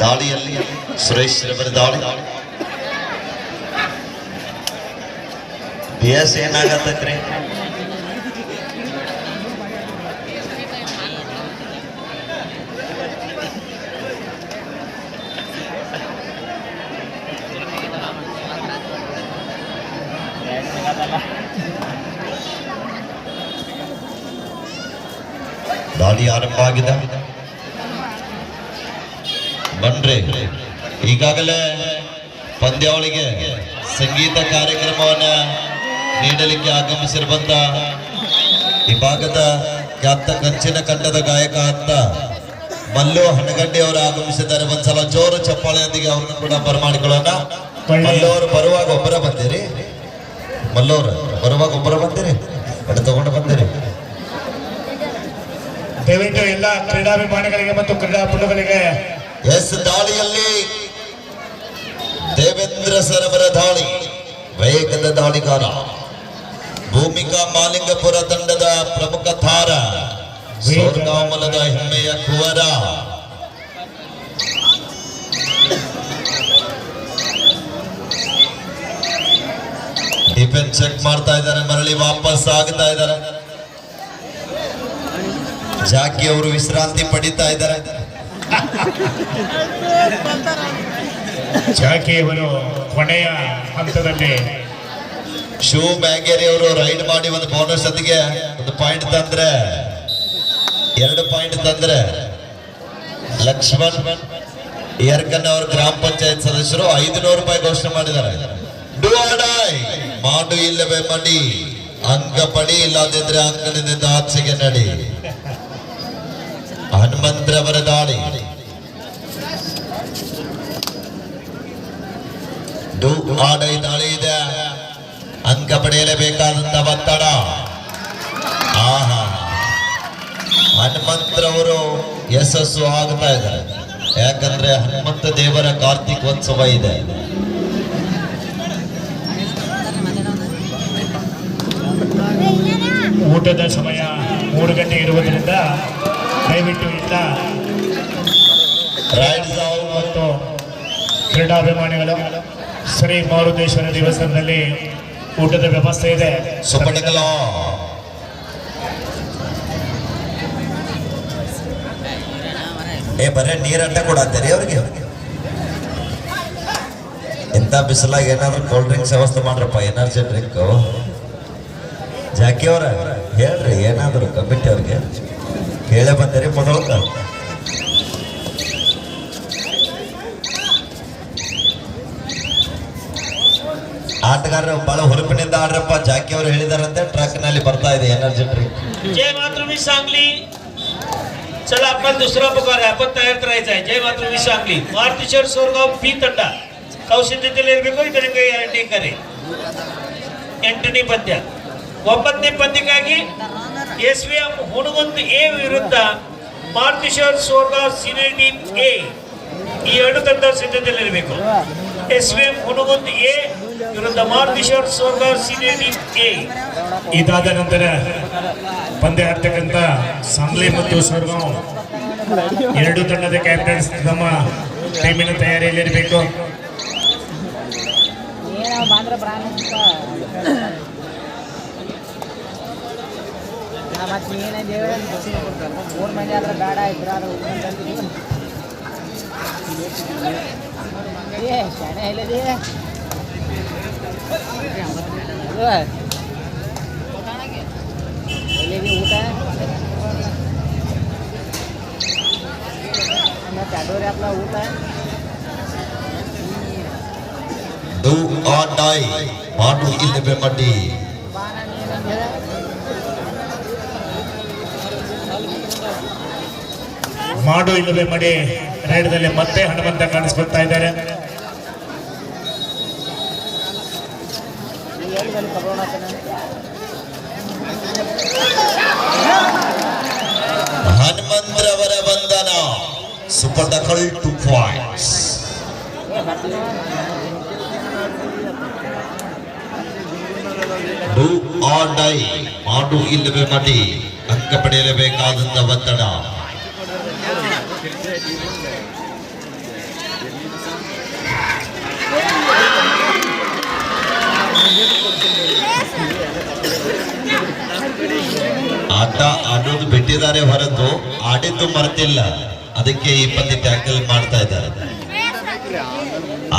ದಾಳಿಯಲ್ಲಿ ಸುರೇಶ್ ರವರ ದಾಳಿ. ಬಿ ಎಸ್ ಏನಾಗತ್ತೈತ್ರಿ ದಾಳಿ ಆರಂಭ ಆಗಿದೆ. ಬನ್ರಿ, ಈಗಾಗಲೇ ಪಂದ್ಯಾವಳಿಗೆ ಸಂಗೀತ ಕಾರ್ಯಕ್ರಮವನ್ನ ನೀಡಲಿಕ್ಕೆ ಆಗಮಿಸಿರುವಂತ ಈ ಭಾಗದ ಖ್ಯಾತ ಕಂಚಿನ ಕಂಡದ ಗಾಯಕ ಅಂತ ಮಲ್ಲು ಹಣಗಂಡಿ ಅವರು ಆಗಮಿಸಿದ್ದಾರೆ. ಒಂದ್ಸಲ ಜೋರು ಚಪ್ಪಾಳೆಯೊಂದಿಗೆ ಅವ್ರನ್ನ ಕೂಡ ಬರಮಾಡಿಕೊಳ್ಳೋಣ ಮಲ್ಲು ಅವರು ಬರುವಾಗ ಒಬ್ಬರ ಬಂದಿರಿ. ಮಲ್ಲು ಅವರು, ಬರುವಾಗ ಒಬ್ಬರ ಬಂದಿರಿ? ದಯವಿಟ್ಟು ಎಲ್ಲ ಕ್ರೀಡಾಭಿಮಾನಿಗಳಿಗೆ ಮತ್ತು ಕ್ರೀಡಾಪಟುಗಳಿಗೆ ಎಸ್ ದಾಳಿಯಲ್ಲಿ ದೇವೇಂದ್ರ ಸರವರ ದಾಳಿ, ವೇಗದ ದಾಳಿಗಾರ, ಭೂಮಿಕಾ ಮಾಲಿಂಗಪುರ ತಂಡದ ಪ್ರಮುಖ ತಾರ ಸೋರ್ಗಾಮಲದ ಹೆಮ್ಮೆಯ ಕುವರ. ಡಿಫೆನ್ಸ್ ಚೆಕ್ ಮಾಡ್ತಾ ಇದ್ದಾರೆ, ಮರಳಿ ವಾಪಸ್ ಆಗ್ತಾ ಇದ್ದಾರೆ. ಜಾಕಿ ಅವರು ವಿಶ್ರಾಂತಿ ಪಡಿತಾ ಇದ್ದಾರೆ. ಜಾಕಿಯವರು ಕೊನೆಯ ಹಂತದಲ್ಲಿ. ಶೂ ಬ್ಯಾಂಗೇರಿ ಅವರು ರೈಡ್ ಮಾಡಿ ಒಂದು ಬೋನಸ್ ಜೊತೆಗೆ ಒಂದು ಪಾಯಿಂಟ್ ತಂದ್ರೆ. ಎರಡು ಪಾಯಿಂಟ್ ತಂದ್ರೆ. ಲಕ್ಷ್ಮಣ್ ಯರ್ಕನ್ ಅವರು ಗ್ರಾಮ ಪಂಚಾಯತ್ ಸದಸ್ಯರು ಐದುನೂರು ರೂಪಾಯಿ ಘೋಷಣೆ ಮಾಡಿದ್ದಾರೆ. ಮಾಡು ಇಲ್ಲವೇ ಮಡಿ. ಅಂಕ ಪಡಿ ಇಲ್ಲದಿದ್ರೆ ಅಂಕಣದಿಂದ ಆಚೆಗೆ ನಡಿ. ಹನುಮಂತ್ರವರ ದಾಳಿ ಆಡೈ ದಾಳಿ ಇದೆ. ಅಂಕ ಪಡೆಯಲೇಬೇಕಾದಂತ ಒತ್ತಡ. ಆಹಾ. ಹನುಮಂತ್ರವರು ಯಶಸ್ಸು ಆಗ್ತಾ ಇದ್ದಾರೆ. ಯಾಕಂದ್ರೆ ಹನುಮಂತ ದೇವರ ಕಾರ್ತಿಕೋತ್ಸವ ಇದೆ. ಊಟದ ಸಮಯ ಮೂರು ಗಂಟೆ ಇರುವುದರಿಂದ ದಯವಿಟ್ಟು ಇಲ್ಲ ರೈಡ್ ಸಾವು ಮತ್ತು ಕ್ರೀಡಾಭಿಮಾನಿಗಳು ಶ್ರೀ ಮಾರುತೇಶ್ವರ ದೇವಸ್ಥಾನದಲ್ಲಿ ಊಟದ ವ್ಯವಸ್ಥೆ ಇದೆ. ಏ, ಬರೇ ನೀರಟ್ಟ ಕೊಡತ್ತೀರಿ ಅವ್ರಿಗೆ? ಇಂಥ ಬಿಸಿಲಾಗ ಏನಾದರೂ ಕೋಲ್ಡ್ ಡ್ರಿಂಕ್ಸ್ ವ್ಯವಸ್ಥೆ ಮಾಡ್ರಪ್ಪ ಎನರ್ಜಿ ಡ್ರಿಂಕ್ ಜಾಕಿ ಅವ್ರ, ಹೇಳ್ರಿ, ಏನಾದರೂ ಕಮಿಟಿ ಅವ್ರಿಗೆ? ಕೇಳೇ ಬಂದಿರಿ ಮೊದಲು ಆಟಗಾರರು ಬಹಳ ಹುರುಪಿನಿಂದ ಆಡ್ರಪ್ಪ ಜಾಕಿ ಅವರು ಹೇಳಿದಾರಂತೆ ಟ್ರಕ್ ನಲ್ಲಿ ಬರ್ತಾ ಇದೆ ಎನರ್ಜಿ ಡ್ರಿಂಕ್ जय मातृभूमी सांगली चला आपण दुसरा पुकार आहे आपण तयार करायचं आहे जय मातृभूमी सांगली ಮಾರುತೇಶ್ವರ ಸೋರ್ಗಾವ್ ಬಿ ತಂಡ ಕೌಶಲ್ಯದಲ್ಲಿ ಇರಬೇಕು ಇದರಿಂದ ಗ್ಯಾರಂಟಿ ಕರೆ ಎಂಟನೇ ಪಂದ್ಯ ಒಂಬತ್ತನೇ ಪಂದ್ಯಕ್ಕಾಗಿ S V M Hungund A ವಿರುದ್ಧ Maruteshwar Sorga senior team A ಈ ಎರಡು ತಂಡ ಸಿದ್ಧತೆಯಲ್ಲಿರಬೇಕು. S V M Hungund A ವಿರುದ್ಧ Maruteshwar Sorga senior team A. ಇದಾದ ನಂತರ ಪಂದ್ಯ ಆಡ್ತಕ್ಕಂಥ ಸಾಂಗ್ಲಿ ಮತ್ತು ಸೋರ್ಗಾಂವ್ ಎರಡು ತಂಡದ ಕ್ಯಾಪ್ಟನ್ಸ್ ನಮ್ಮ ಟೀಮಿನ ತಯಾರಿಯಲ್ಲಿರಬೇಕು ಏನೋ ಬಂದ್ರೆ ಪ್ರಾರಂಭ ಮತ್ತೆ ನೀನೇ ದೇವರ ಮೂರು ಮಂದಿ ಆದ್ರೆ ಬೇಡ ಇದ್ರೆ ಆದ್ರೆ ಉಳ್ಕೊಂಡ್ಬಂದಿದ್ದೀವಿ. ಏ ಶಾಣೆ ಇಲ್ಲದಿ ಎಲ್ಲಿದಿ ಊಟ ಮತ್ತೆ ಅಡೋರಿ ಹಪ್ಲ ಊಟ ಡು ಆರ್ ಡೈ ಮಾಡು ಇಲ್ಲವೇ ಮಡ್ಡಿ ಬಾ ನಾನು ಏನಂದ್ರೆ ಮಾಡು ಇಲ್ಲವೇ ಮಡಿ. ರೈಡ್ದಲ್ಲಿ ಮತ್ತೆ ಹನುಮಂತ ಕಾಣಿಸ್ಕೊಳ್ತಾ ಇದ್ದಾರೆ. ಹನುಮಂತ್ರವರ ಬಂಧನ. Super tackle two points or die ಮಾಡು ಇಲ್ಲವೇ ಮಡಿ. ಅಂಕ ಪಡೆಯಲೇಬೇಕಾದಂತ ಒತ್ತಡ. ಆಟ ಆಡೋದು ಬಿಟ್ಟಿದ್ದಾರೆ ಹೊರತು ಆಡಿದ್ದು ಮರೆತಿಲ್ಲ. ಅದಕ್ಕೆ ಪಂದ್ಯ ಟ್ಯಾಕಲ್ ಮಾಡ್ತಾ ಇದ್ದಾರೆ.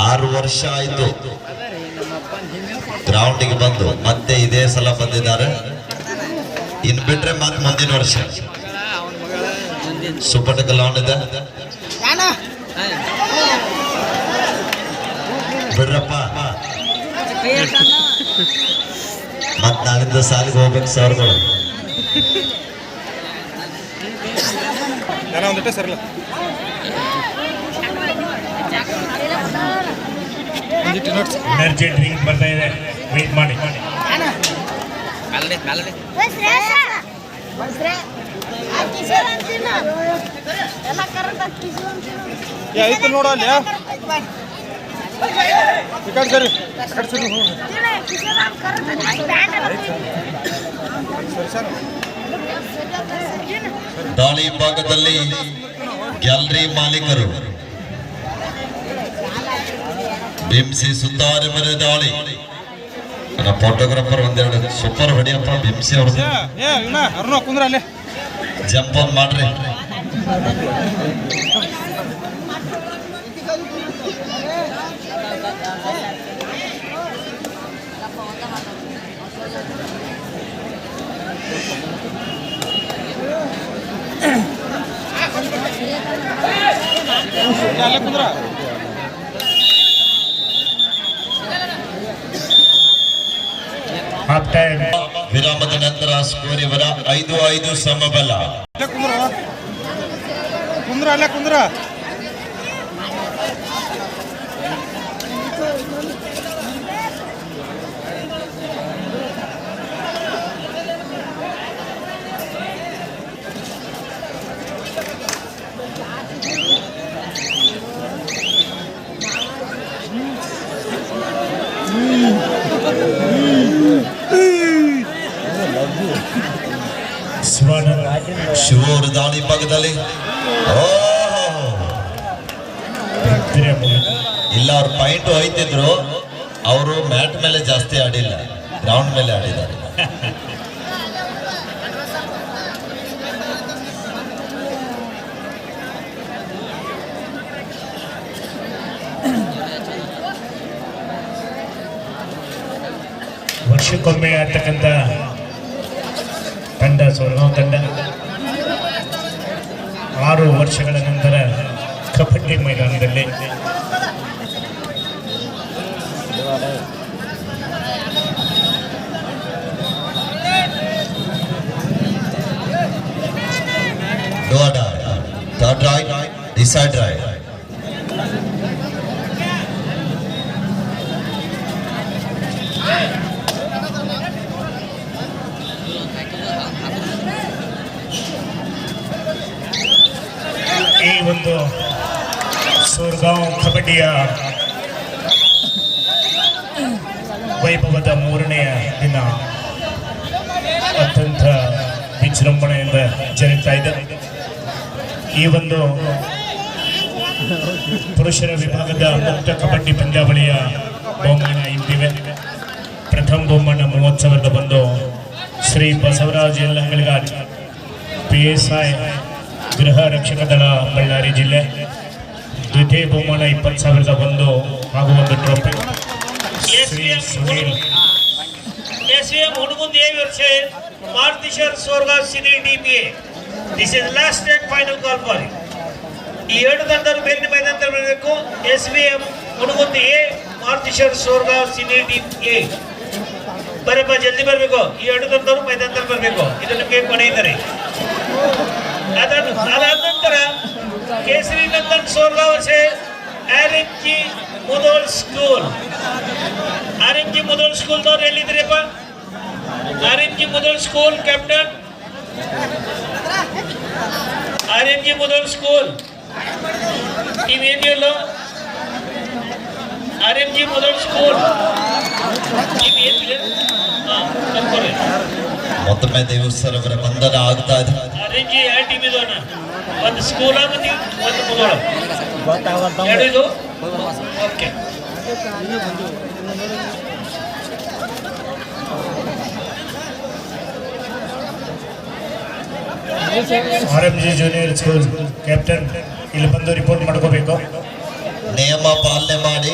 ಆರು ವರ್ಷ ಆಯ್ತು. ಗ್ರೌಂಡಿಗೆ ಬಂದು ಮತ್ತೆ ಇದೇ ಸಲ ಬಂದಿದ್ದಾರೆ. ಇನ್ ಬಿಟ್ರೆ ಮತ್ತೆ ಮುಂದಿನ ವರ್ಷ. ಸೂಪರ್ ಗ್ರೌಂಡ್ ಇದೆ ಬಿಡ್ರಪ್ಪ. ಮತ್ ನಾಳಿಂದ ಸಾಲಿಗೆ ಹೋಗ್ಬೇಕು ಸರ್ಗಳು. ಎನರ್ಜಿ ಡ್ರಿಂಕ್ ಬರ್ತಾ ಇದೆ. ವೇಟ್ ಮಾಡಿ. ಮಾಡಿ ಐತೆ ನೋಡ ಅಲ್ಲಿ. ಈ ಕಡೆ ಸರಿ ಕಡೆ ಸರಿ. ದಾಳಿ ಭಾಗದಲ್ಲಿ ಗ್ಯಾಲರಿ ಮಾಲೀಕರು. ಬಿಂಸಿ ಸುತ್ತಾರೆ ಮರೆ ದಾಳಿ. ನನ್ನ ಫೋಟೋಗ್ರಾಫರ್ ಒಂದೆರಡು ಸೂಪರ್ ಹೊಡಿಯಪ್ಪ ಬಿಂಸಿ ಅವ್ರದ್ದು. ಏ ಇವ್ನ ಅರುಣ ಕುಂದ್ರ ಅಲ್ಲೇ ಜಂಪ್ ಆನ್ ಮಾಡ್ರಿ ಏ, ಅಲ್ಲೇ ಕುಂದ್ರ ಹಾಫ್ ಟೈಮ್ ವಿರಾಮದ ನಂತರ ಸ್ಕೋರ್ ಇವರ ಐದು ಐದು ಸಮಬಲ. ಕುಂದ್ರ ಅಲ್ಲ ಕುಂದ್ರ. ಸ್ವರ್ಣ ಶಿವ ಅವರು ದಾಳಿ ಭಾಗದಲ್ಲಿ. ಇಲ್ಲ ಅವ್ರ ಪಾಯಿಂಟ್ ಹೋಯ್ತಿದ್ರು. ಅವರು ಮ್ಯಾಟ್ ಮೇಲೆ ಜಾಸ್ತಿ ಆಡಿಲ್ಲ. ಗ್ರೌಂಡ್ ಮೇಲೆ ಆಡಿದ್ದಾರೆ. ವರ್ಷಕ್ಕೊಮ್ಮೆ ಆಗ್ತಕ್ಕಂಥ ತಂಡ ಸೊರಗಾಂವ್ ತಂಡ ಆರು ವರ್ಷಗಳ ನಂತರ ಕಬಡ್ಡಿ ಮೈದಾನದಲ್ಲಿ Do or die. Third right, decide right. ಈ ಒಂದು ಸೋರ್ಗಾಂವ್ ಕಬಡ್ಡಿಯ ವೈಭವದ ಮೂರನೆಯ ದಿನ ಅತ್ಯಂತ ವಿಜೃಂಭಣೆಯಿಂದ ಜರುಗ್ತಾ ಇದೆ. ಈ ಒಂದು ಪುರುಷರ ವಿಭಾಗದ ಮುಕ್ತ ಕಬಡ್ಡಿ ಪಂದ್ಯಾವಳಿಯ ಬಹುಮಾನ ಇದ್ದಿವೆ ಪ್ರಥಮ ಬಹುಮಾನ ಮೂವತ್ತು ಸಾವಿರದ ಬಂದು Shri Basavaraj Yallangaligar P S I ಗೃಹ ರಕ್ಷಕ ದಳ, ಬಳ್ಳಾರಿ ಜಿಲ್ಲೆ. ದ್ವಿತೀಯ ಬಹುಮಾನ ಇಪ್ಪತ್ತು ಸಾವಿರದ ಒಂದು ಹಾಗೂ ಒಂದು ಟ್ರೋಫಿ. ಶ್ರೀ ಸುನೀಲ್. ಎಸ್ವಿಎಂ ಎಂ ಹುಡುಗುಂದ್ ಎ ವರ್ಷ ಸಿನಿ ಡಿಪಿಎ this is last and final call for ಈ ಎರಡು ತಂಡರು ಬೇರೆ ಮೈದಾನದಲ್ಲಿ ಬರಬೇಕು ಎಸ್ ವಿ ಎಂ ಹುಡುಗುಂದಿ ಎ ಮಾರ್ತಿಶರ್ ಸ್ವರ್ಗ ಸಿನಿ ಡಿಪಿಎ ಬರಪ್ಪ ಜಲ್ದಿ ಬರಬೇಕು. ಈ ಎರಡು ತಂಡರು ಮೈದಾನದಲ್ಲಿ ಬರಬೇಕು. ಇದು ನಿಮಗೆ ಕೊನೆಯಿದ್ದಾರೆ ಅದನ್ನು ಅದಾದ ನಂತರ ಕೇಸರಿ ನಂದನ್ ಸೋರ್ಗಾವ್ ವರ್ಷ R M G Mudhol school R M G Mudhol ಸ್ಕೂಲ್ದವ್ರು ಎಲ್ಲಿದ್ದೀರಪ್ಪ R M G Mudhol school captain R M G Mudhol school ನೀವೇನಿಲ್ಲ R M G Mudhol school ನೀವೇನಿಲ್ಲ ಹಾಂ ಕರ್ಕೊರಿ ಮತ್ತೊಮ್ಮೆ ದೇವಸ್ಥಾನವರ ಬಂಧನ ಒಂದು ಸ್ಕೂಲ ಮತ್ತು ಒಂದು ಮುಗೋಳ ಎರಡು ಇದು okay R M G junior school captain ಇಲ್ಲಿ ಬಂದು ರಿಪೋರ್ಟ್ ಮಾಡ್ಕೋಬೇಕು. ನಿಯಮ ಪಾಲನೆ ಮಾಡಿ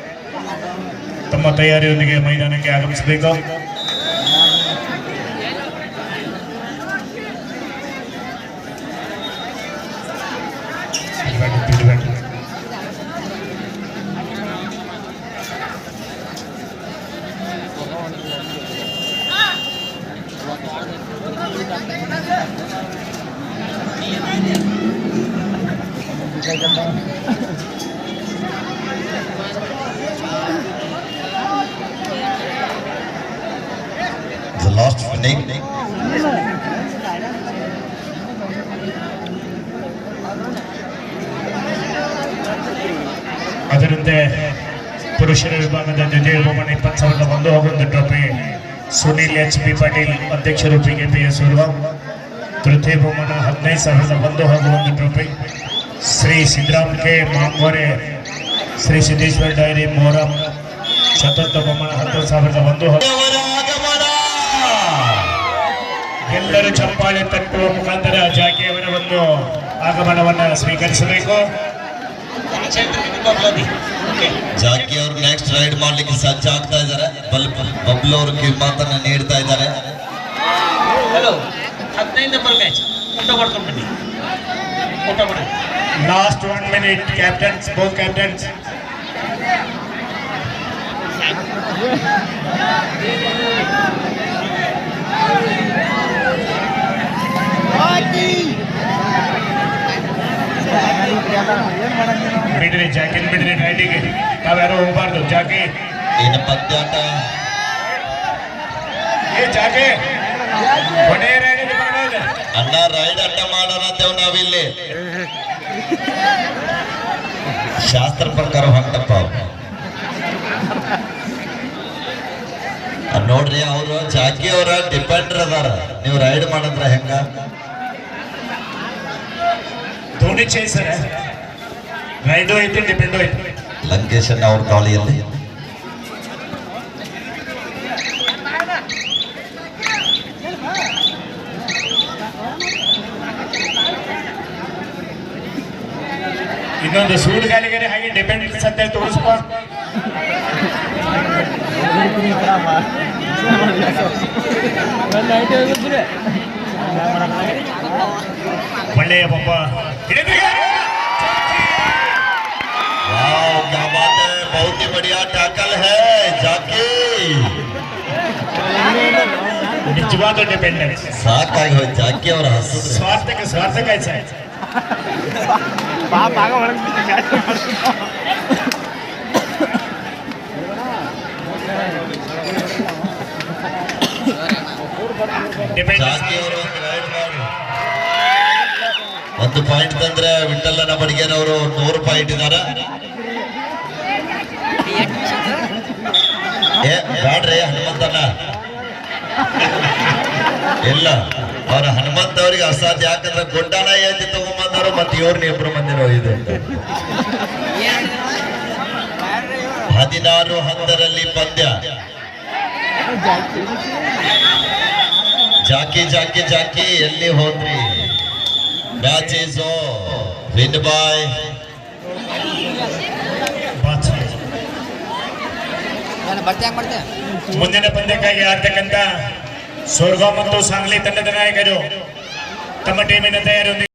ತಮ್ಮ ತಯಾರಿಯೊಂದಿಗೆ ಮೈದಾನಕ್ಕೆ ಆಗಮಿಸಬೇಕು. ಅದರಂತೆ ಪುರುಷರ ವಿಭಾಗದ ದ್ವಿತೀಯ ಬಹುಮಾನ ಇಪ್ಪತ್ತು ಸಾವಿರದ ಒಂದು ಹೋಗೊಂದು trophy Sunil H P Patil ಅಧ್ಯಕ್ಷರು ಬಿಜೆಪಿಯ ಸೂರ್ವ ತೃತೀಯ ಬಹುಮಾನ ಹದಿನೈದು ಸಾವಿರದ ಒಂದು ಹಾಗೂ ಒಂದು trophy Shri Siddaram K. Mangore, Shri Siddeshwar dairy Muharram ಚತುರ್ಥ ಬಹುಮಾನ ಹತ್ತು ಸಾವಿರದ ಒಂದು ಎಲ್ಲರೂ ಚಪ್ಪಾಳೆ ತಟ್ಟುವ ಮುಖಾಂತರ ಜಾಕಿಯವರ ಒಂದು ಆಗಮನವನ್ನು ಸ್ವೀಕರಿಸಬೇಕು. ಜಾಕಿ ಅವರು ನೆಕ್ಸ್ಟ್ ರೈಡ್ ಮಾಡ್ಲಿಕ್ಕೆ ಸಜ್ಜ ಆಗ್ತಾ ಇದ್ದಾರೆ. ಬಲ್ ಬಬ್ಲು ಅವರು ಕಿಮ್ಮತ್ತನ್ನ ನೀಡ್ತಾ ಇದ್ದಾರೆ. ಹಲೋ ಹದಿನೈದು ನಂಬರ್ ಮ್ಯಾಚ್ ಊಟ ಮಾಡ್ಕೊಂಡು ಬನ್ನಿ. ಊಟ ಮಾಡಿ last one minute captains both captains ಬಿಡ್ರಿ ಜಾಕಿನ್ ಬಿಡ್ರಿ ರೈಡಿಗೆ ನಾವ್ಯಾರು ಹೋಗ್ಬಾರ್ದು. ಜಾಕಿ. ಇನ್ನು ಪಂದ್ಯಾಟ ಏ ಜಾಕಿ. ರೈಡ್ ಅಣ್ಣ ರೈಡ್ ಅಡ್ಡ ಮಾಡೋಣ ಅಂತೇವ್ ನಾವಿಲ್ಲಿ. ಶಾಸ್ತ್ರ ಪ್ರಕಾರ ಹೊಂಟಪ್ಪ ನೋಡ್ರಿ ಅವರು ಜಾಕಿ ಅವರ ಡಿಪೆಂಡರ್ ಅದಾರ. ನೀವು ರೈಡ್ ಮಾಡಂದ್ರ ಹೆಂಗ? ಧೋನಿ ಚೇಸರ್ ರೈಡು ಐತಿ ಡಿಪೆಂಡು ಐತಿ ಲಂಕೇಶನ್ ಅವ್ರ ಗಾಳಿಯಲ್ಲಿ. ಇನ್ನೊಂದು ಸೂಡ್ ಗಾಲಿಗರೆ ಹಾಗೆ ಡಿಪೆಂಡ್ ಅಂತ ತೋರಿಸ್ಪ ಒಳ್ಳೆಯ ಒಬ್ಬ बढ़िया टैकल है जाकी ನಿಜವಾದ ಡಿಪೆಂಡೆನ್ಸ್ ಸಾಕಾಗಿ ಹೋಯ್ತು ಜಾಕಿ ಅವ್ರ ಹಸಿದ್ರೆ ಸ್ವಾರ್ಥಕ್ಕೆ ಸ್ವಾರ್ಥಕ ಆಯ್ತು ಪಾಪ ಆಗ ಒಳಗೆ ಡಿಪೆಂಡ್ ಜಾಕಿ ಅವರು ಒಂದು ರೈಡ್ ಮಾಡಿ ಒಂದು ಪಾಯಿಂಟ್ ತಂದ್ರೆ ವಿಠಲನ ಬಡಿಗೇರ್ ಅವರು ನೂರು ಪಾಯಿಂಟ್ ಇದಾರ ಇಲ್ಲ. ಅವ್ರ ಹನುಮಂತ ಅವರಿಗೆ ಅಸಾಧ್ಯ. ಯಾಕಂದ್ರೆ ಗೊಂಡಾನ ಎದ್ದು ತಗೊಂಬಂದಾರು ಮತ್ತೆ ಇವ್ರನ್ನ ಇಬ್ರು ಮಂದಿರೋ ಇದು ಹದಿನಾರು ಹತ್ತರಲ್ಲಿ ಪಂದ್ಯ. ಜಾಕಿ ಜಾಕಿ ಜಾಕಿ ಎಲ್ಲಿ ಹೋದ್ರಿ? ಮ್ಯಾಚ್ ಈಸ್ ವಿನ್ ಬಾಯ್ ಮುಂದಿನ ಪಂದ್ಯಕ್ಕಾಗಿ ಆಡ್ತಕ್ಕಂಥ ಸೋರ್ಗಾಂವ್ ಮತ್ತು ಸಾಂಗ್ಲಿ ತಂಡದ ನಾಯಕರು ತಮ್ಮ ಟೀಮಿನ ತಯಾರಿಯೊಂದಿಗೆ